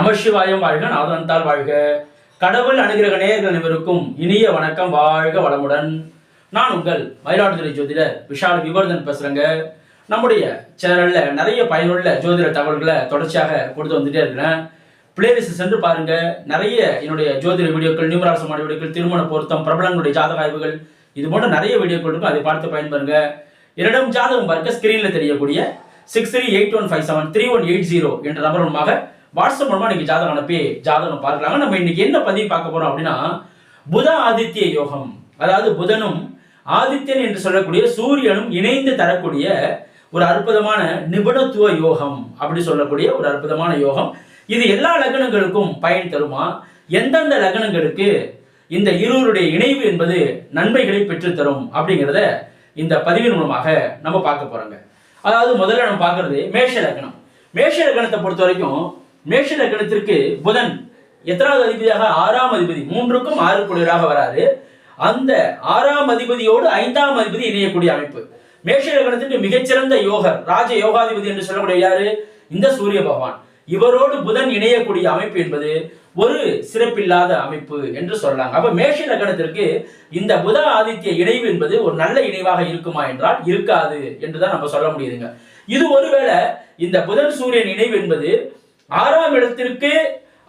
நமசிவாயம் வாழ்க நாதனத்தால் வாழ்க. கடவுள் அனுகிரக நேயர்கள் அனைவருக்கும் இனிய வணக்கம் வாழ்க வளமுடன். நான் உங்கள் மயிலாடுதுறை ஜோதிடர் விஷால் விவர்தன் பேசுறேங்க. நம்முடைய சேனல்ல நிறைய பயனுள்ள ஜோதிட தகவல்களை தொடர்ச்சியாக கொடுத்து வந்துட்டே இருக்கிறேன். பிளேலிஸ்ட் சென்று பாருங்க. நிறைய என்னுடைய ஜோதிட வீடியோக்கள் நியூமராசமான வீடியோக்கள் திருமண பொருத்தம் பிரபலங்களுடைய ஜாதக ஆய்வுகள் இது போன்ற நிறைய வீடியோக்கள் இருக்கும். அதை பார்த்து பயன்பெறுங்க. என்னிடம் ஜாதகம் பார்க்க ஸ்கிரீன்ல தெரியக்கூடிய six three eight one five seven three one eight zero என்ற நபர் மூலமாக வாட்ஸ்அப் மூலமா நீங்க ஜாதகம் அனுப்பி ஜாதகம் பார்க்கலாங்க. நம்ம இன்னைக்கு என்ன பதிவு பார்க்க போறோம் அப்படின்னா புத ஆதித்ய யோகம். அதாவது புதனும் ஆதித்யன் என்று சொல்லக்கூடிய சூரியனும் இணைந்து தரக்கூடிய ஒரு அற்புதமான நிபுணத்துவ யோகம் அப்படி சொல்லக்கூடிய ஒரு அற்புதமான யோகம். இது எல்லா லக்னங்களுக்கும் பயன் தருமா? எந்தெந்த லக்னங்களுக்கு இந்த இருவருடைய இணைவு என்பது நன்மைகளை பெற்றுத்தரும் அப்படிங்கிறத இந்த பதிவின் மூலமாக நம்ம பார்க்க போறோங்க. அதாவது முதல்ல நம்ம பார்க்கறது மேஷ லக்னம். மேஷ லக்னத்தை பொறுத்த வரைக்கும் மேஷ லக்னத்திற்கு புதன் எத்தனாவது அதிபதியாக? ஆறாம் அதிபதி. மூன்றுக்கும் ஆறு கூடியவராக வராரு. அந்த ஆறாம் அதிபதியோடு ஐந்தாம் அதிபதி இணையக்கூடிய அமைப்பு. மேஷ லக்னத்திற்கு மிகச்சிறந்த யோகர் ராஜ யோகாதிபதி என்று சொல்லக்கூடிய யாரு? இந்த சூரிய பகவான். இவரோடு புதன் இணையக்கூடிய அமைப்பு என்பது ஒரு சிறப்பில்லாத அமைப்பு என்று சொல்லலாம். அப்ப மேஷ லக்னத்திற்கு இந்த புத ஆதித்ய இணைவு என்பது ஒரு நல்ல இணைவாக இருக்குமா என்றால் இருக்காது என்றுதான் நம்ம சொல்ல முடியுதுங்க. இது ஒருவேளை இந்த புதன் சூரியன் இணைவு என்பது ஆறாம் இடத்திற்கு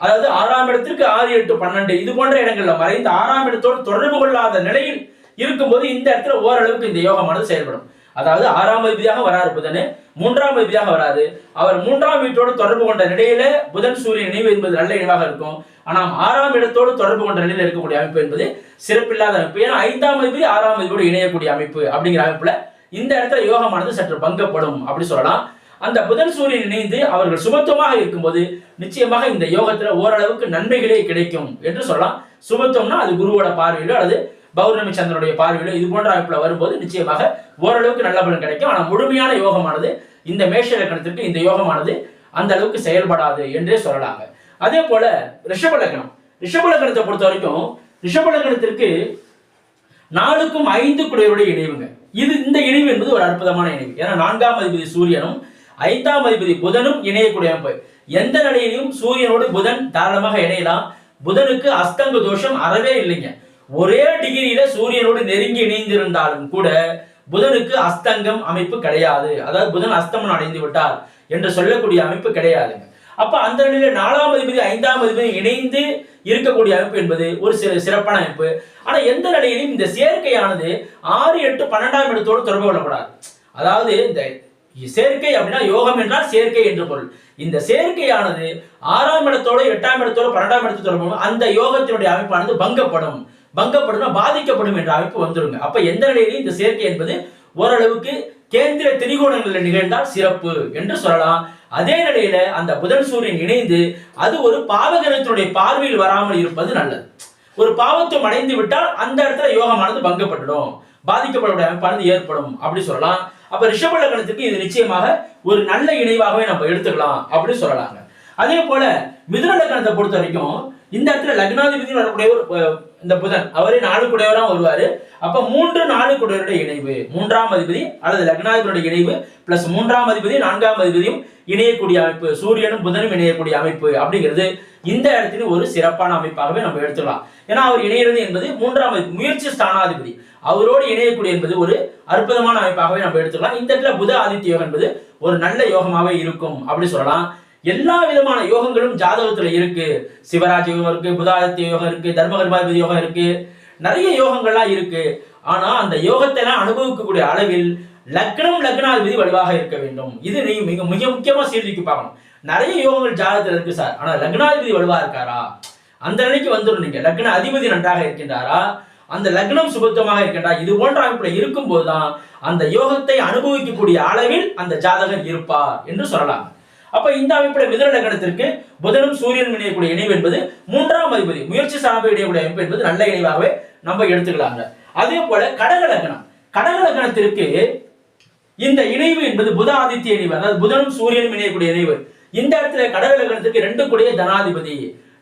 அதாவது ஆறாம் இடத்திற்கு ஆறு எட்டு பன்னெண்டு இது போன்ற இடங்கள்ல மறைந்து ஆறாம் இடத்தோடு தொடர்பு கொள்ளாத நிலையில் இருக்கும்போது இந்த இடத்துல ஓரளவுக்கு இந்த யோகமானது செயல்படும். அதாவது ஆறாம் அதிபதியாக வராரு புதனு மூன்றாம் அதிபதியாக வராது அவர் மூன்றாம் வீட்டோடு தொடர்பு கொண்ட நிலையில புதன் சூரியன் இணைவு என்பது நல்ல இணைவாக இருக்கும். ஆனால் ஆறாம் இடத்தோடு தொடர்பு கொண்ட நிலையில் இருக்கக்கூடிய அமைப்பு என்பது சிறப்பில்லாத அமைப்பு. ஏன்னா ஐந்தாம் அதிபதி ஆறாம் அதிபதியோடு இணையக்கூடிய அமைப்பு அப்படிங்கிற அமைப்புல இந்த இடத்துல யோகமானது சற்று பங்கப்படும் அப்படி சொல்லலாம். அந்த புதன் சூரியன் இணைந்து அவர்கள் சுபத்துவமாக இருக்கும்போது நிச்சயமாக இந்த யோகத்துல ஓரளவுக்கு நன்மைகளே கிடைக்கும் என்று சொல்லலாம். சுபத்துவம்னா அது குருவோட பார்வையிலோ அல்லது பௌர்ணமி சந்திரனுடைய பார்வையிலோ இது போன்ற அமைப்புல வரும்போது நிச்சயமாக ஓரளவுக்கு நல்ல பலன் கிடைக்கும். ஆனால் முழுமையான யோகமானது இந்த மேஷ லக்கணத்திற்கு இந்த யோகமானது அந்த அளவுக்கு செயல்படாது என்றே சொல்லலாங்க. அதே போல ரிஷப லக்னம். ரிஷப லக்னத்தை பொறுத்த வரைக்கும் ரிஷப லக்னத்திற்கு நாலுக்கும் ஐந்து குடையருடைய இணைவுங்க. இது இந்த இணைவு என்பது ஒரு அற்புதமான இணைவு. ஏன்னா நான்காம் அதிபதி சூரியனும் ஐந்தாம் அதிபதி புதனும் இணையக்கூடிய அமைப்பு. எந்த நிலையிலும் சூரியனோடு புதன் தாராளமாக இணையலாம். புதனுக்கு அஸ்தங்க தோஷம் அறவே இல்லைங்க. ஒரே டிகிரியில சூரியனோடு நெருங்கி இணைந்திருந்தாலும் கூட புதனுக்கு அஸ்தங்கம் அமைப்பு கிடையாது. அதாவது புதன் அஸ்தமனம் அடைந்து விட்டார் என்று சொல்லக்கூடிய அமைப்பு கிடையாதுங்க. அப்ப அந்த நிலையில நாலாம் அதிபதி ஐந்தாம் அதிபதி இணைந்து இருக்கக்கூடிய அமைப்பு என்பது ஒரு சில சிறப்பான அமைப்பு. ஆனா எந்த நிலையிலும் இந்த சேர்க்கையானது ஆறு எட்டு பன்னெண்டாம் இடத்தோடு தொடர்பு கொள்ளப்படாது அதாவது இந்த சேர்க்கை அப்படின்னா யோகம் என்றால் சேர்க்கை என்று பொருள். இந்த சேர்க்கையானது ஆறாம் இடத்தோடு எட்டாம் இடத்தோடு பன்னெண்டாம் இடத்தோட தொடர்பு அந்த யோகத்தினுடைய அமைப்பானது பங்கப்படும். பங்கப்படும் பாதிக்கப்படும் என்ற அமைப்பு வந்துருங்க. அப்ப எந்த நிலையிலும் இந்த சேர்க்கை என்பது ஓரளவுக்கு கேந்திர திரிகோணங்களில் நிகழ்ந்தால் சிறப்பு என்று சொல்லலாம். அதே நிலையில அந்த புதன் சூரியன் இணைந்து அது ஒரு பாவகிரகத்தினுடைய பார்வையில் வராமல் இருப்பது நல்லது. ஒரு பாவத்துவம் அடைந்து விட்டால் அந்த இடத்துல யோகமானது பங்கப்பட்டுடும். பாதிக்கப்படக்கூடிய அமைப்பானது ஏற்படும். அப்படி சொல்லலாம். அப்ப ரிஷப லக்னத்துக்கு இது நிச்சயமாக ஒரு நல்ல இணைவாகவே நம்ம எடுத்துக்கலாம் அப்படின்னு சொல்லலாங்க. அதே போல மிதுன லக்னத்தை பொறுத்த வரைக்கும் இந்த இடத்துல லக்னாதிபதி வரக்கூடிய ஒரு இந்த புதன். அவரே நாலு குடையவரா வருவாரு. அப்ப மூன்று நாலு குடையருடைய இணைவு மூன்றாம் அதிபதி அல்லது லக்னாதிபதியுடைய இணைவு பிளஸ் மூன்றாம் அதிபதி நான்காம் அதிபதியும் இணையக்கூடிய அமைப்பு சூரியனும் புதனும் இணையக்கூடிய அமைப்பு அப்படிங்கிறது இந்த இடத்துல ஒரு சிறப்பான அமைப்பாகவே நம்ம எடுத்துக்கலாம். ஏன்னா அவர் இணையிறது என்பது மூன்றாம் முயற்சி ஸ்தானாதிபதி. அவரோடு இணையக்கூடிய என்பது ஒரு அற்புதமான அமைப்பாகவே நம்ம எடுத்துக்கலாம். இந்த இடத்துல புத ஆதித்ய யோகம் என்பது ஒரு நல்ல யோகமாகவே இருக்கும் அப்படி சொல்லலாம். எல்லா விதமான யோகங்களும் ஜாதகத்துல இருக்கு. சிவராஜ யோகம் இருக்கு புதாதித்ய யோகம் இருக்கு தர்மகர்மாதிபதி யோகம் இருக்கு. நிறைய யோகங்கள்லாம் இருக்கு. ஆனா அந்த யோகத்தை எல்லாம் அனுபவிக்கக்கூடிய அளவில் லக்னம் லக்னாதிபதி வலுவாக இருக்க வேண்டும். இது நீங்க மிக மிக முக்கியமா சீர்தூக்கி பார்க்கணும். நிறைய யோகங்கள் ஜாதகத்துல இருக்கு சார். ஆனா லக்னாதிபதி வலுவா இருக்காரா? அந்த நிலைக்கு வந்துடும் நீங்க. லக்ன அதிபதி நன்றாக இருக்கின்றாரா? அந்த லக்னம் சுபத்துவமாக இருக்கின்றா இது போன்ற அமைப்புல இருக்கும்போது தான் அந்த யோகத்தை அனுபவிக்கக்கூடிய அளவில் அந்த ஜாதகர் இருப்பார் என்று சொல்லலாம். அப்ப இந்த அமைப்புல மிதுன லக்னத்திற்கு புதனும் சூரியன் இணையக்கூடிய இணைவு என்பது மூன்றாம் அதிபதி முயற்சி சார்பு இணையக்கூடிய அமைப்பு என்பது நல்ல இணைவாகவே நம்ம எடுத்துக்கலாங்க. அதே போல கடக லக்னம். கடக லக்னத்திற்கு இந்த இணைவு என்பது புத ஆதித்ய இணைவு அதாவது புதனும் சூரியனும் இணையக்கூடிய இணைவு. இந்த இடத்துல கடக லக்னத்திற்கு ரெண்டு கூடிய தனாதிபதி.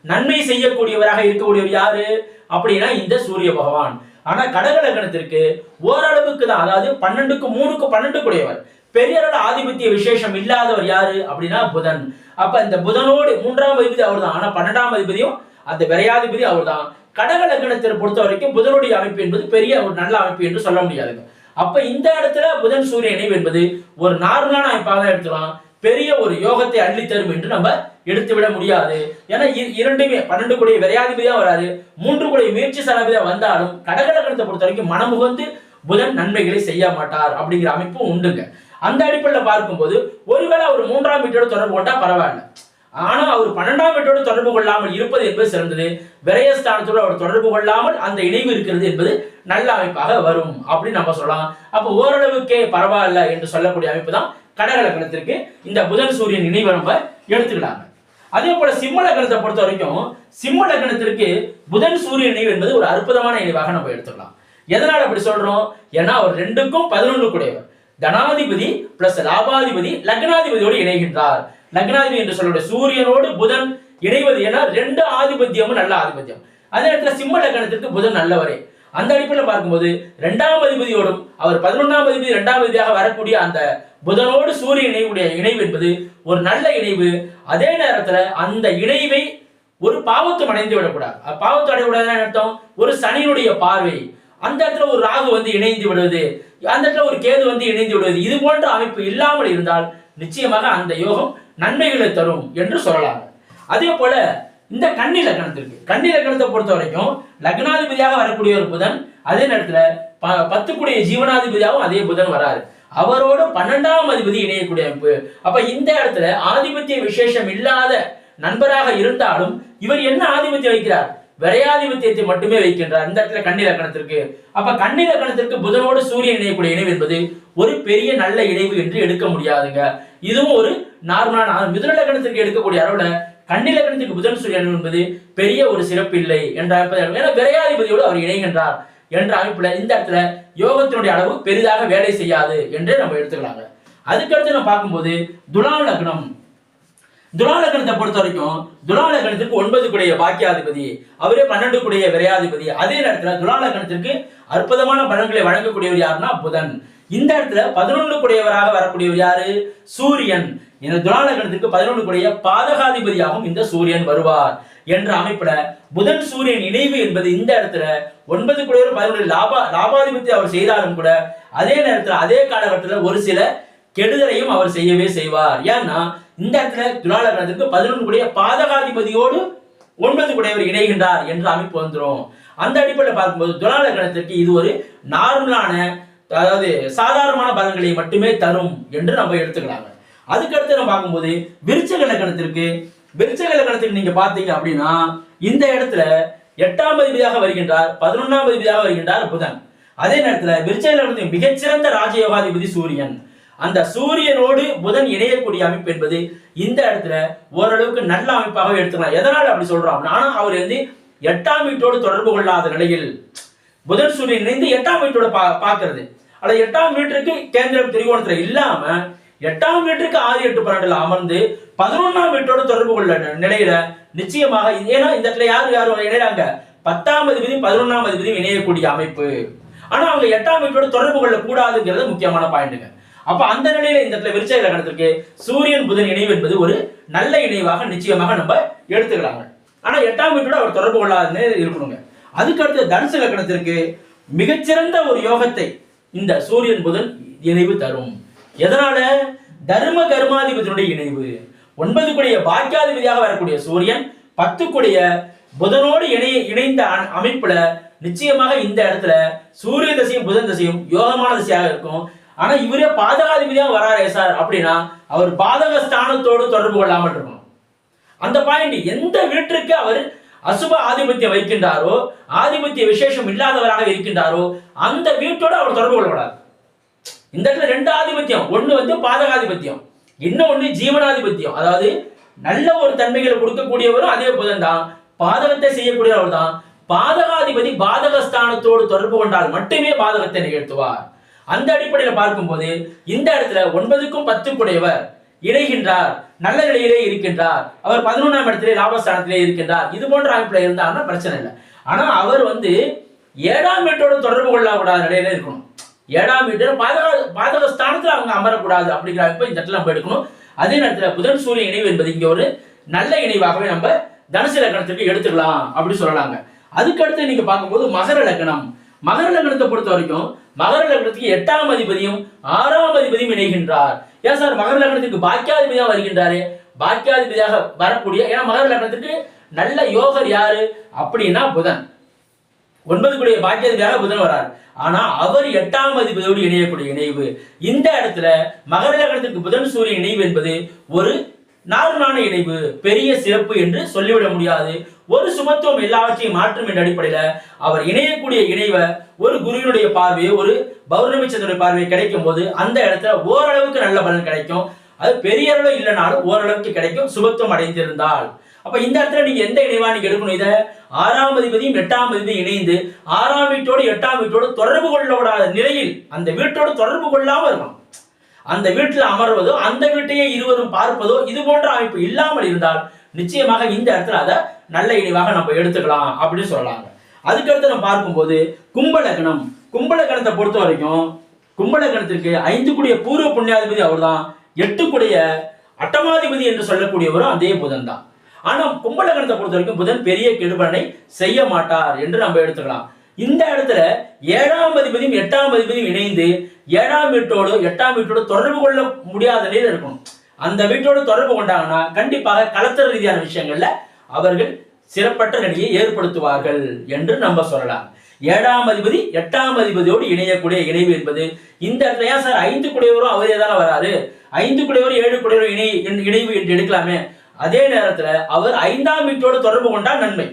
நன்மை செய்யக்கூடியவராக இருக்கக்கூடியவர் யாரு? அப்படின்னா இந்த சூரிய பகவான். ஆனா கடக லக்னத்திற்கு ஓரளவுக்கு தான் அதாவது பன்னெண்டுக்கு மூணுக்கு பன்னெண்டு கூடியவர் பெரிய ஆதிபத்திய விசேஷம் இல்லாதவர் யாரு? அப்படின்னா புதன். அப்ப இந்த புதனோடு மூன்றாம் அதிபதி அவர்தான். ஆனா பன்னெண்டாம் அதிபதியும் அந்த விரையாதிபதி அவர்தான். கடக லக்னத்தை பொறுத்த வரைக்கும் புதனுடைய அமைப்பு என்பது பெரிய ஒரு நல்ல அமைப்பு என்று சொல்ல முடியாதுங்க அப்ப இந்த இடத்துல புதன் சூரிய இணைவு என்பது ஒரு நார்மலான அமைப்பாக தான் எடுத்துக்கலாம். பெரிய ஒரு யோகத்தை அள்ளி தரும் என்று நம்ம எடுத்து விட முடியாது. ஏன்னா இ- இரண்டுமே பன்னெண்டு கோடி விரையாதிபதியா வராது மூன்று கோடி முயற்சி சலாபிதா வந்தாலும் கடகடகத்தை பொறுத்த வரைக்கும் மனமுகந்து புதன் நன்மைகளை செய்ய மாட்டார் அப்படிங்கிற அமைப்பும் உண்டுங்க. அந்த அடிப்படையில் பார்க்கும்போது ஒருவேளை அவர் மூன்றாம் வீட்டோட தொடர்பு கொண்டா பரவாயில்ல. ஆனா அவர் பன்னெண்டாம் வீட்டோடு தொடர்பு கொள்ளாமல் இருப்பது என்பது சிறந்தது. விரயஸ்தானத்தோடு அவர் தொடர்பு கொள்ளாமல் அந்த இணைவு இருக்கிறது என்பது நல்ல அமைப்பாக வரும் அப்படின்னு நம்ம சொல்லலாம். அப்போ ஓரளவுக்கே பரவாயில்ல என்று சொல்லக்கூடிய அமைப்பு தான் கடகலக்கணத்திற்கு. இந்த புதன் சூரியன் இணைவை நம்ம எடுத்துக்கலாங்க. அதே போல சிம்ம லக்னத்தை பொறுத்த வரைக்கும் சிம்ம லக்னத்திற்கு புதன் சூரிய இணைவு என்பது ஒரு அற்புதமான இணைவாக நம்ம எடுத்துக்கலாம். எதனால அப்படி சொல்றோம்? ஏன்னா அவர் ரெண்டுக்கும் பதினொன்று கூடியவர். தனாதிபதி பிளஸ் லாபாதிபதி லக்னாதிபதியோடு இணைகின்றார். லக்னாதிபதி என்று சொல்லக்கூடிய சூரியனோடு புதன் இணைவது ஏன்னா ரெண்டு ஆதிபத்தியமும் நல்ல ஆதிபத்தியம். அதே நேரத்தில் சிம்ம லக்னத்திற்கு புதன் நல்லவரே. அந்த அடிப்படையில் பார்க்கும்போது இரண்டாம் அதிபதியோடும் அவர் பதினொன்றாம் அதிபதி இரண்டாம் அதிபதியாக வரக்கூடிய அந்த புதனோடு சூரிய இணைவுடைய இணைவு என்பது ஒரு நல்ல இணைவு. அதே நேரத்துல அந்த இணைவை ஒரு பாவத்தும் அடைந்து விடக்கூடாது. அஹ் பாவத்து அடையக்கூடாதுன்னு அர்த்தம்? ஒரு சனியினுடைய பார்வை. அந்த இடத்துல ஒரு ராகு வந்து இணைந்து விடுவது. அந்த இடத்துல ஒரு கேது வந்து இணைந்து விடுவது. இது போன்ற அமைப்பு இல்லாமல் இருந்தால் நிச்சயமாக அந்த யோகம் நன்மைகளை தரும் என்று சொல்லலாம். அதே போல இந்த கன்னி லக்னத்திற்கு கன்னி லக்னத்தை பொறுத்த வரைக்கும் லக்னாதிபதியாக வரக்கூடிய ஒரு புதன் அதே நேரத்துல ப- பத்துக்குடைய ஜீவனாதிபதியாகவும் அதே புதன் வராரு. அவரோடு பன்னெண்டாம் அதிபதி இணையக்கூடிய அமைப்பு. அப்ப இந்த இடத்துல ஆதிபத்திய விசேஷம் இல்லாத நண்பராக இருந்தாலும் இவர் என்ன ஆதிபத்தியம் வைக்கிறார் விரையாதிபத்தியத்தை மட்டுமே வைக்கின்றார் இந்த இடத்துல கண்ணி லக்கணத்திற்கு. அப்ப கண்ணி லக்கணத்திற்கு புதனோடு சூரியன் இணையக்கூடிய இணைவு என்பது ஒரு பெரிய நல்ல இணைவு என்று எடுக்க முடியாதுங்க. இதுவும் ஒரு நார்மலான மிதுன லக்கணத்திற்கு எடுக்கக்கூடிய அளவுல கன்னி புதன் சூரியன் என்பது பெரிய ஒரு சிறப்பு இல்லை என்ற ஏன்னா விரையாதிபதியோடு அவர் இணைகின்றார் என்ற அமைப்புல இந்த இடத்துல யோகத்தினுடைய அளவு பெரிதாக வேலை செய்யாது என்றே நம்ம எடுத்துக்கலாங்க. அதுக்கடுத்து நம்ம பார்க்கும்போது துலாம் லக்னம். துலா லக்னத்தை பொறுத்த வரைக்கும் துலா லக்னத்திற்கு ஒன்பது குடைய பாக்கியாதிபதி அவரே பன்னெண்டு குடைய விரையாதிபதி. அதே நேரத்துல துலா லக்னத்திற்கு அற்புதமான பலன்களை வழங்கக்கூடியவர் யாருன்னா புதன். இந்த இடத்துல பதினொன்று குடையவராக வரக்கூடியவர் யாரு? சூரியன். இந்த துலா லக்னத்திற்கு பதினொன்று குடைய பாதகாதிபதியாகவும் இந்த சூரியன் வருவார் என்ற அமைப்புல புதன் சூரியன் இணைவு என்பது இந்த இடத்துல ஒன்பது கூடியவர் பதினொன்று லாபா லாபாதிபதி அவர் செய்தாலும் கூட அதே நேரத்துல அதே காலகட்டத்தில் ஒரு சில கெடுதலையும் அவர் செய்யவே செய்வார். ஏன்னா இந்த இடத்துல துலாலகணத்துக்கு பதினொன்று குடைய பாதகாதிபதியோடு ஒன்பது குடையவர் இணைகின்றார் என்ற அமைப்பு வந்துடும் அந்த அடிப்படையில் பார்க்கும்போது துலாலகணத்திற்கு இது ஒரு நார்மலான அதாவது சாதாரணமான பலன்களை மட்டுமே தரும் என்று நம்ம எடுத்துக்கலாங்க. அதுக்கடுத்து நம்ம பார்க்கும்போது விருச்சக லக்கணத்திற்கு விருச்சக லக்கணத்துக்கு நீங்க பார்த்தீங்க அப்படின்னா இந்த இடத்துல எட்டாம் அதிபதியாக வருகின்றார் பதினொன்றாம் அதிபதியாக வருகின்றார் புதன். அதே நேரத்துல விருச்சக லக்கணத்தின் மிகச்சிறந்த ராஜயோகாதிபதி சூரியன். அந்த சூரியனோடு புதன் இணையக்கூடிய அமைப்பு என்பது இந்த இடத்துல ஓரளவுக்கு நல்ல அமைப்பாக எடுத்துக்கலாம். எதனால அப்படி சொல்றோம் ஆனா அவர் வந்து எட்டாம் வீட்டோடு தொடர்பு கொள்ளாத நிலையில் புதன் சூரியன் இணைந்து எட்டாம் வீட்டோட பா பார்க்கறது. அல்ல எட்டாம் வீட்டிற்கு கேந்திரம் திரிகோணத்துல இல்லாம எட்டாம் வீட்டிற்கு ஆறு எட்டு பன்னெண்டுல அமர்ந்து பதினொன்னாம் வீட்டோட தொடர்பு கொள்ள நிலையில நிச்சயமாக ஏன்னா இந்த இடத்துல யாரு யாரும் இணையாங்க பத்தாம் அதிபதியும் பதினொன்னாம் அதிபதியும் இணையக்கூடிய அமைப்பு. ஆனா அவங்க எட்டாம் வீட்டோட தொடர்பு கொள்ள கூடாதுங்கிறது முக்கியமான பாயிண்ட்டுங்க. அப்ப அந்த நிலையில இந்த இடத்துல விருச்ச லக்னத்திற்கு சூரியன் புதன் இணைவு என்பது ஒரு நல்ல இணைவாக நிச்சயமாக நம்ம எடுத்துக்கலாங்க. ஆனா எட்டாம் வீட்டோட அவர் தொடர்பு கொள்ளாதுன்னு இருக்கணுங்க. அதுக்கடுத்து தனுசு லக்னத்திற்கு மிகச்சிறந்த ஒரு யோகத்தை இந்த சூரியன் புதன் இணைவு தரும். எதனால? தர்ம கர்மாதிபதியுடைய இணைவு. ஒன்பது கூடிய பாக்கியாதிபதியாக வரக்கூடிய சூரியன் பத்து கூடிய புதனோடு இணைய இணைந்த அ- அமைப்புல நிச்சயமாக இந்த இடத்துல சூரிய தசையும் புதன் தசையும் யோகமான தசையாக இருக்கும். ஆனா இவரே பாதகாதிபதியா வராரே சார் அப்படின்னா அவர் பாதக ஸ்தானத்தோடு தொடர்பு கொள்ளாமல் இருக்கணும். அந்த பாயிண்ட் எந்த வீட்டிற்கு அவர் அசுப ஆதிபத்தியம் வைக்கின்றாரோ ஆதிபத்திய விசேஷம் இல்லாதவராக இருக்கின்றாரோ அந்த வீட்டோட அவர் தொடர்பு கொள்ளக்கூடாது. இந்த இடத்துல ரெண்டு ஆதிபத்தியம் ஒண்ணு வந்து பாதகாதிபத்தியம் இன்னொன்று ஜீவனாதிபத்தியம். அதாவது நல்ல ஒரு தன்மைகளை கொடுக்கக்கூடியவரும் அதே புதன் தான் பாதகத்தை செய்யக்கூடியவர் தான். பாதகாதிபதி பாதகஸ்தானத்தோடு தொடர்பு கொண்டால் மட்டுமே பாதகத்தை நிகழ்த்துவார். அந்த அடிப்படையில் பார்க்கும்போது இந்த இடத்துல ஒன்பதுக்கும் பத்துக்குடையவர் இணைகின்றார் நல்ல நிலையிலே இருக்கின்றார். அவர் பதினொன்றாம் இடத்திலே லாபஸ்தானத்திலே இருக்கின்றார். இது போன்ற அமைப்புல இருந்தார்னா பிரச்சனை இல்லை. ஆனா அவர் வந்து ஏழாம் வீட்டோட தொடர்பு கொள்ளக்கூடாத நிலையில இருக்கணும். ஏழாம் வீட்டுல பாதக பாதக ஸ்தானத்தில் அவங்க அமரக்கூடாது அப்படிங்கிற அமைப்பை இந்த இடத்துல நம்ம எடுக்கணும். அதே நேரத்துல புதன் சூரிய இணைவு என்பது இங்க ஒரு நல்ல இணைவாகவே நம்ம தனுசு லக்கணத்துக்கு எடுத்துக்கலாம் அப்படின்னு சொல்லலாங்க. அதுக்கடுத்து நீங்க பார்க்கும்போது மகர லக்கணம் மகர லக்னத்தை பொறுத்த வரைக்கும் மகர லக்னத்துக்கு எட்டாம் அதிபதியும் ஆறாம் அதிபதியும் இணைகின்றார். ஏன் சார் மகர லக்னத்துக்கு பாக்கியாதிபதியாக வருகின்றாரு? பாக்கியாதிபதியாக வரக்கூடிய ஏன்னா மகர லக்னத்துக்கு நல்ல யோகர் யாரு? அப்படின்னா புதன். ஒன்பது கூடிய பாக்கியதிபதியாக புதன் வரார் ஆனா அவர் எட்டாம் அதிபதியோடு இணையக்கூடிய இணைவு. இந்த இடத்துல மகர லக்னத்திற்கு புதன் சூரிய இணைவு என்பது ஒரு நார்மலான இணைவு பெரிய சிறப்பு என்று சொல்லிவிட முடியாது. ஒரு சுமத்துவம் எல்லாவற்றையும் மாற்றும் என்ற அடிப்படையில அவர் இணையக்கூடிய இணைவை ஒரு குருவினுடைய பார்வையை ஒரு பௌர்ணமி சந்திரனுடைய பார்வை கிடைக்கும் போது அந்த இடத்துல ஓரளவுக்கு நல்ல பலன் கிடைக்கும். அது பெரிய அளவு இல்லைனாலும் ஓரளவுக்கு கிடைக்கும் சுபத்துவம் அடைந்திருந்தால். அப்ப இந்த இடத்துல நீங்க எந்த இணைவா நீங்க எடுக்கணும்? இதை ஆறாம் அதிபதியும் எட்டாம் அதிபதியும் இணைந்து ஆறாம் வீட்டோடு எட்டாம் வீட்டோடு தொடர்பு கொள்ளக்கூடாத நிலையில் அந்த வீட்டோடு தொடர்பு கொள்ளாம இருக்கணும். அந்த வீட்டில் அமர்வதோ அந்த வீட்டையே இருவரும் பார்ப்பதோ இது போன்ற அமைப்பு இல்லாமல் இருந்தால் நிச்சயமாக இந்த இடத்துல அதை நல்ல இணைவாக நம்ம எடுத்துக்கலாம் அப்படின்னு சொல்லலாங்க. அதுக்கடுத்து நம்ம பார்க்கும்போது கும்பலகணம் கும்பலகணத்தை பொறுத்த வரைக்கும் கும்பலகணத்திற்கு ஐந்து கூடிய பூர்வ புண்ணியாதிபதி அவர்தான். எட்டு கூடிய அட்டமாதிபதி என்று சொல்லக்கூடியவரும் அதே புதன் தான். ஆனா கும்பலகணத்தை பொறுத்த வரைக்கும் புதன் பெரிய கெடுபலனை செய்ய மாட்டார் என்று நம்ம எடுத்துக்கலாம். இந்த இடத்துல ஏழாம் அதிபதியும் எட்டாம் அதிபதியும் இணைந்து ஏழாம் வீட்டோடு எட்டாம் வீட்டோடு தொடர்பு கொள்ள முடியாத நிலையில் இருக்கணும். அந்த வீட்டோடு தொடர்பு கொண்டாங்கன்னா கண்டிப்பாக கலத்தர ரீதியான விஷயங்கள்ல அவர்கள் சிறப்பற்ற நிலையை ஏற்படுத்துவார்கள் என்று நம்ம சொல்லலாம். ஏழாம் அதிபதி எட்டாம் அதிபதியோடு இணையக்கூடிய இணைவு என்பது இந்த இடத்துல ஏன் சார் ஐந்து குடையவரும் அவரே தானே வராரு? ஐந்து குடையவரும் ஏழு குடையவரும் இணை இணைவு என்று எடுக்கலாமே? அதே நேரத்துல அவர் ஐந்தாம் வீட்டோடு தொடர்பு கொண்டால் நன்மை.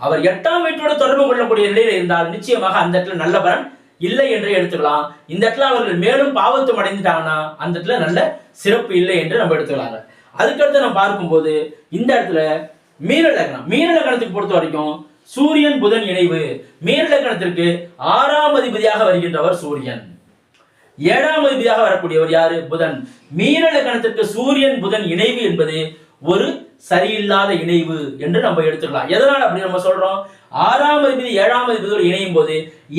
அவர் எட்டாம் வீட்டோடு தொடர்பு கொள்ளக்கூடிய நிலையில் இருந்தால் நிச்சயமாக அந்த இடத்துல நல்ல பலன் இல்லை என்றே எடுத்துக்கலாம். இந்த இடத்துல அவர்கள் மேலும் பாவத்தும் அடைந்துட்டாங்கன்னா அந்த இடத்துல நல்ல சிறப்பு இல்லை என்று நம்ம எடுத்துக்கலாம் அதுக்கடுத்து நம்ம பார்க்கும்போது இந்த இடத்துல மீன லக்னம். மீன லக்னத்துக்கு பொறுத்த வரைக்கும் சூரியன் புதன் இணைவு. மீன லக்னத்திற்கு ஆறாம் அதிபதியாக வருகின்றவர் சூரியன். ஏழாம் அதிபதியாக வரக்கூடியவர் யாரு? புதன். மீன லக்னத்திற்கு சூரியன் புதன் இணைவு என்பது ஒரு சரியில்லாத இணைவு என்று நம்ம எடுத்துக்கலாம். எதனால் அப்படி நம்ம சொல்றோம்? ஆறாம் அதிபதி ஏழாம் அதிபதியோடு இணையும் போது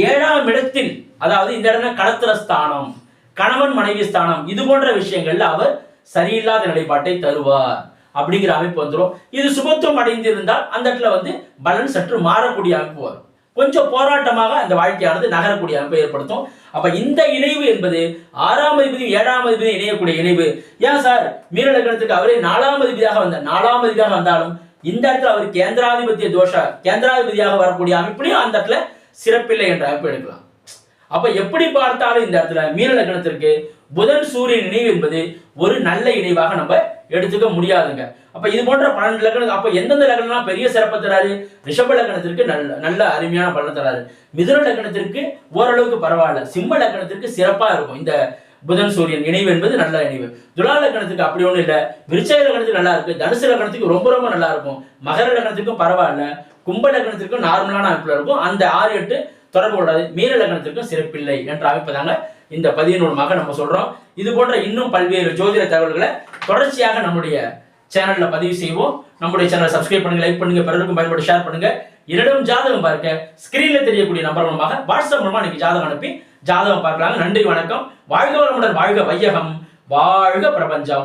ஏழாம் இடத்தில் அதாவது இந்த இடத்துல களத்திர ஸ்தானம் கணவன் மனைவி ஸ்தானம் இது போன்ற விஷயங்கள்ல அவர் சரியில்லாத நிலைப்பாட்டை தருவார். அப்படிங்கிற அமைப்பு வந்துடும் இது சுபத்துவம் அடைந்திருந்தால் அந்த இடத்துல வந்து பலன் சற்று மாறக்கூடிய அமைப்பு வரும். கொஞ்சம் போராட்டமாக அந்த வாழ்க்கையானது நகரக்கூடிய அமைப்பை ஏற்படுத்தும். அப்ப இந்த இணைவு என்பது ஆறாம் அதிபதி ஏழாம் அதிபதி இணையக்கூடிய இணைவு. ஏன் சார்? மீனலக்கணத்துக்கு அவரே நாலாம் அதிபதியாக வந்த நாலாம் அதிபதியாக வந்தாலும் இந்த இடத்துல அவர் கேந்திராதிபத்திய தோஷ கேந்திராதிபதியாக வரக்கூடிய அமைப்புலையும் அந்த இடத்துல சிறப்பில்லை என்ற அமைப்பு எடுக்கலாம். அப்ப எப்படி பார்த்தாலும் இந்த இடத்துல மீனலக்கணத்திற்கு புதன் சூரியன் இணைவு என்பது ஒரு நல்ல இணைவாக நம்ம எடுத்துக்க முடியாதுங்க. அப்ப இது போன்ற பன்னெண்டு லக்னம் அப்ப எந்தெந்த லக்னம்லாம் பெரிய சிறப்பை தராரு? ரிஷப லக்னத்திற்கு நல்ல நல்ல அருமையான பலன் தராரு. மிதுன லக்னத்திற்கு ஓரளவுக்கு பரவாயில்ல. சிம்ம லக்னத்திற்கு சிறப்பா இருக்கும். இந்த புதன் சூரியன் இணைவு என்பது நல்ல இணைவு. துலா லக்னத்துக்கு அப்படி ஒன்றும் இல்லை. விருச்சய லக்னத்துக்கு நல்லா இருக்கு. தனுசு லக்னத்துக்கு ரொம்ப ரொம்ப நல்லா இருக்கும். மகர லக்னத்துக்கும் பரவாயில்ல. கும்ப லக்னத்திற்கும் நார்மலான அமைப்புல இருக்கும். அந்த ஆறு எட்டு தொடர்பு கொள்ளாது. மீன லக்னத்திற்கும் சிறப்பில்லை என்ற அமைப்பு தாங்க இந்த பதிவின் மூலமாக நம்ம சொல்றோம். இது போன்ற இன்னும் பல்வேறு ஜோதிட தகவல்களை தொடர்ச்சியாக நம்முடைய சேனல்ல பதிவு செய்வோம். நம்முடைய சேனலை சப்ஸ்கிரைப் பண்ணுங்க லைக் பண்ணுங்க பிறருக்கும் பயன்பட ஷேர் பண்ணுங்க. என்னிடம் ஜாதகம் பார்க்க ஸ்கிரீன்ல தெரியக்கூடிய நம்பர் மூலமாக வாட்ஸ்அப் மூலமா நீங்க ஜாதகம் அனுப்பி ஜாதகம் பார்க்கலாங்க. நன்றி வணக்கம். வாழ்க வளமுடன் வாழ்க வையகம். வாழ்க பிரபஞ்சம்.